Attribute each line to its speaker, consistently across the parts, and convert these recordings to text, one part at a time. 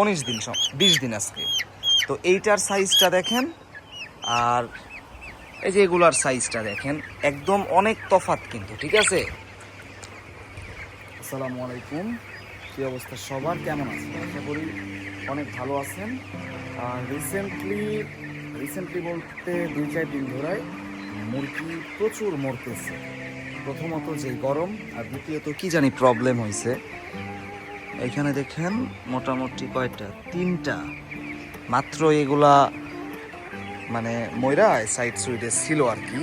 Speaker 1: উনিশ দিন বিশ দিন আজকে। তো এইটার সাইজটা দেখেন, আর এই যে এগুলার সাইজটা দেখেন, একদম অনেক তফাত কিন্তু, ঠিক আছে? আসসালামু আলাইকুম, কি অবস্থা সবার? কেমন আছেন? আশা করি অনেক ভালো আছেন। আর রিসেন্টলি রিসেন্টলি বলতে দুই, চার দিন ধরায় মুরগি প্রচুর মরতেছে। প্রথমত যে গরম, আর দ্বিতীয়ত কি জানি প্রবলেম হয়েছে এখানে দেখেন মোটামুটি কয়টা? তিনটা। মাত্র এগুলা মানে ময়রা সাইড সুইডে ছিল আর কি।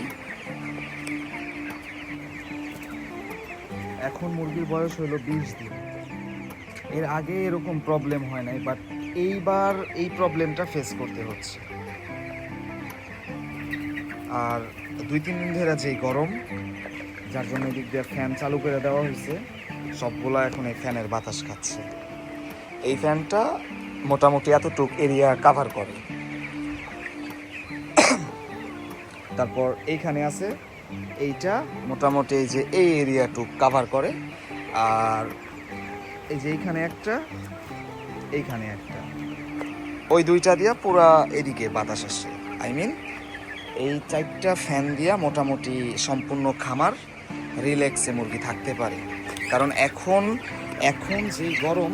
Speaker 1: এখন মুরগির বয়স হলো বিশ দিন। এর আগে এরকম প্রবলেম হয় নাই বাট এইবার এই প্রবলেমটা ফেস করতে হচ্ছে। আর দুই, তিন দিন ধরে যেই গরম, যার জন্য এদিক দিয়ে ফ্যান চালু করে দেওয়া হয়েছে। সবগুলা এখন এই ফ্যানের বাতাস খাচ্ছে। এই ফ্যানটা মোটামুটি এতটুক এরিয়া কাভার করে। তারপর এইখানে আছে, এইটা মোটামুটি এই যে এই এরিয়াটুক কাভার করে। আর এই যে এইখানে একটা এইখানে একটা। ওই দুইটা দিয়া পুরা এদিকে বাতাস আসে আই মিন, এই চারটা ফ্যান দিয়া মোটামুটি সম্পূর্ণ খামার। রিল্যাক্সে মুরগি থাকতে পারে। কারণ এখন এখন যে গরম,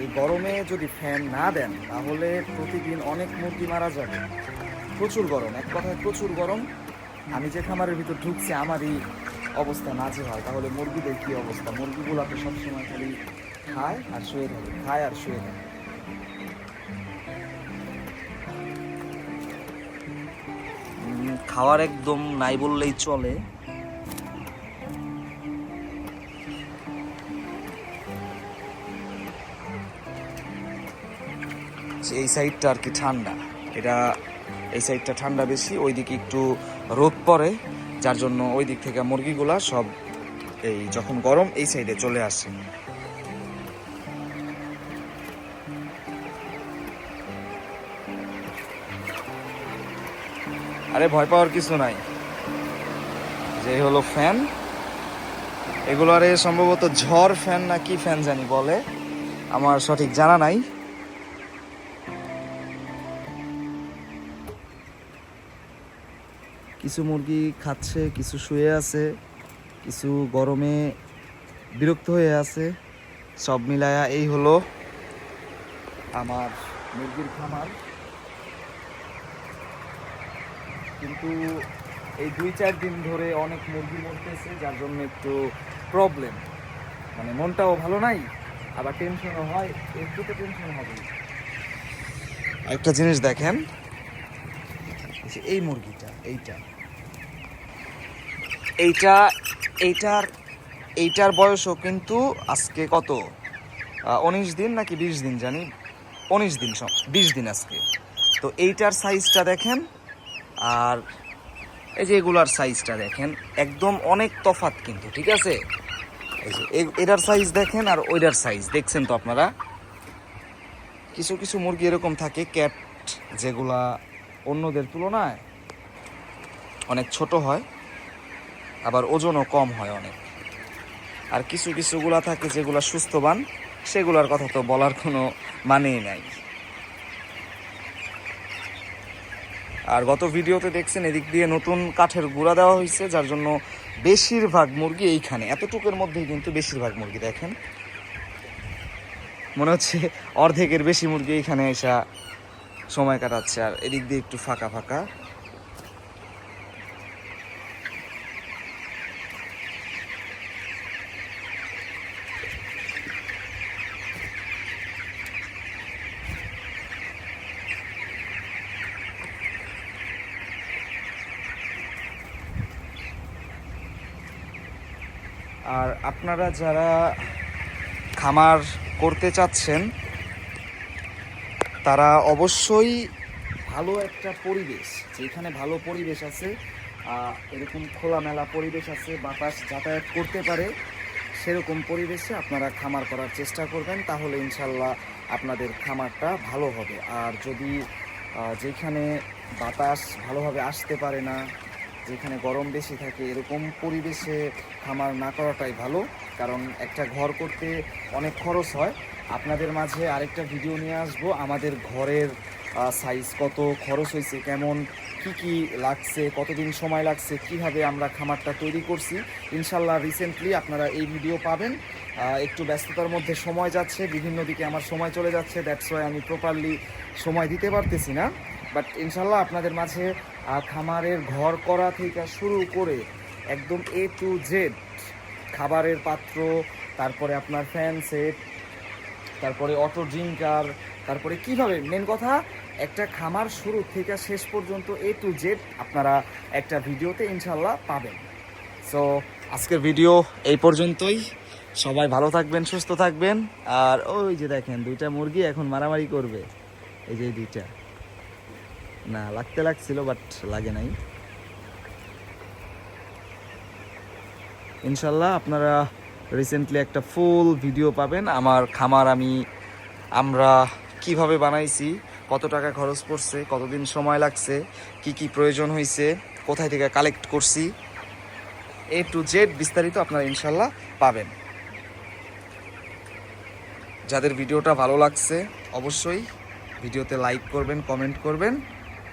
Speaker 1: এই গরমে যদি ফ্যান না দেন, তাহলে প্রতিদিন অনেক মুরগি মারা যাবে। প্রচুর গরম, এক কথায় প্রচুর গরম। আমি যে খামারের ভিতর ঢুকছি, আমারই অবস্থা নাজে হয় তাহলে মুরগিদের কী অবস্থা? মুরগিগুলো তো সবসময় খালি খায় আর শুয়ে থাকে, খায় আর শুয়ে থাকে। খাওয়ার একদম নাই বললেই চলে। এই সাইডটা আর কি ঠান্ডা। এটা এই সাইডটা ঠান্ডা বেশি ওই দিকে একটু রোদ পড়ে, যার জন্য ওই দিক থেকে মুরগিগুলা সব এই যখন গরম, এই সাইডে চলে আসে। আরে ভয় পাওয়ার কিছু নাই। যে হলো ফ্যান। এগুলো আরে সম্ভবত ঝড় ফ্যান না কি ফ্যান জানি বলে। আমার সঠিক জানা নাই। কিছু মুরগি খাচ্ছে, কিছু শুয়ে আছে, কিছু গরমে বিরক্ত হয়ে আছে। সব মিলায়া এই হলো আমার মুরগির খামার। কিন্তু এই দুই চার দিন ধরে অনেক মুরগি মরতেছে, যার জন্য একটু প্রবলেম মানে মনটাও ভালো নাই, আবার টেনশনও হয়, একটু তো টেনশন হবে একটা জিনিস দেখেন এই মুরগিটা, এইটা। এইটা, এইটার এইটার বয়সও কিন্তু আজকে কত? উনিশ দিন নাকি বিশ দিন জানি? উনিশ দিন বিশ দিন আজকে। তো এইটার সাইজটা দেখেন, আর এই যে এগুলার সাইজটা দেখেন, একদম অনেক তফাত কিন্তু, ঠিক আছে? এই যে এটার সাইজ দেখেন আর ওইটার সাইজ দেখছেন তো আপনারা? কিছু কিছু মুরগি এরকম থাকে ক্যাট যেগুলা অন্যদের তুলনায় অনেক ছোট হয়। আবার ওজনও কম হয় অনেক। আর কিছু কিছুগুলা থাকে যেগুলা সুস্থবান, সেগুলার কথা তো বলার কোনো মানেই নাই। আর গত ভিডিওতে দেখছেন এদিক দিয়ে নতুন কাঠের গুঁড়া দেওয়া হয়েছে, যার জন্য বেশিরভাগ মুরগি এইখানে। এতটুকুর মধ্যেই কিন্তু বেশিরভাগ মুরগি দেখেন। মনে হচ্ছে অর্ধেকের বেশি মুরগি এইখানে এসা সময় কাটাচ্ছে, আর এদিক দিয়ে একটু ফাঁকা ফাঁকা। আর আপনারা যারা খামার করতে চাচ্ছেন, তারা অবশ্যই ভালো একটা পরিবেশ, যেখানে ভালো পরিবেশ আছে এরকম খোলামেলা পরিবেশ আছে, বাতাস যাতায়াত করতে পারে, সেরকম পরিবেশে আপনারা খামার করার চেষ্টা করবেন, তাহলে ইনশাল্লাহ আপনাদের খামারটা ভালো হবে। আর যদি যেখানে বাতাস ভালোভাবে আসতে পারে না যেখানে গরম বেশি থাকে, এরকম পরিবেশে খামার না করাটাই ভালো। কারণ একটা ঘর করতে অনেক খরচ হয়। আপনাদের মাঝে আরেকটা ভিডিও নিয়ে আসব। আমাদের ঘরের সাইজ কত, খরচ হয়েছে কেমন, কি কি লাগছে, কতদিন সময় লাগছে, কীভাবে আমরা খামারটা তৈরি করছি, ইনশাল্লাহ রিসেন্টলি আপনারা এই ভিডিও পাবেন। একটু ব্যস্ততার মধ্যে সময় যাচ্ছে, বিভিন্ন দিকে আমার সময় চলে যাচ্ছে দ্যাটস ওয়াই আমি প্রপারলি সময় দিতে পারতেছি না। বাট ইনশাল্লাহ আপনাদের মাঝে খামারের ঘর করা থেকে শুরু করে একদম এ টু জেড খাবারের পাত্র, তারপরে আপনার ফ্যান সেট তারপরে অটো ড্রিঙ্কার তারপরে কীভাবে? মেন কথা, একটা খামার শুরু থেকে শেষ পর্যন্ত এ টু জেড আপনারা একটা ভিডিওতে ইনশাল্লাহ পাবেন। সো আজকের ভিডিও এই পর্যন্তই। সবাই ভালো থাকবেন, সুস্থ থাকবেন। আর ওই যে দেখেন, দুইটা মুরগি এখন মারামারি করবে। এই যে দুইটা। না, লাগতে লাগছিল বাট লাগে নাই। ইনশাল্লাহ আপনারা রিসেন্টলি একটা ফুল ভিডিও পাবেন। আমার খামার আমি, আমরা কীভাবে বানাইছি, কত টাকা খরচ পড়ছে, কতদিন সময় লাগছে, কি কি প্রয়োজন হয়েছে কোথায় থেকে কালেক্ট করছি এ টু জেড বিস্তারিত আপনারা ইনশাল্লাহ পাবেন। যাদের ভিডিওটা ভালো লাগছে, অবশ্যই ভিডিওতে লাইক করবেন কমেন্ট করবেন।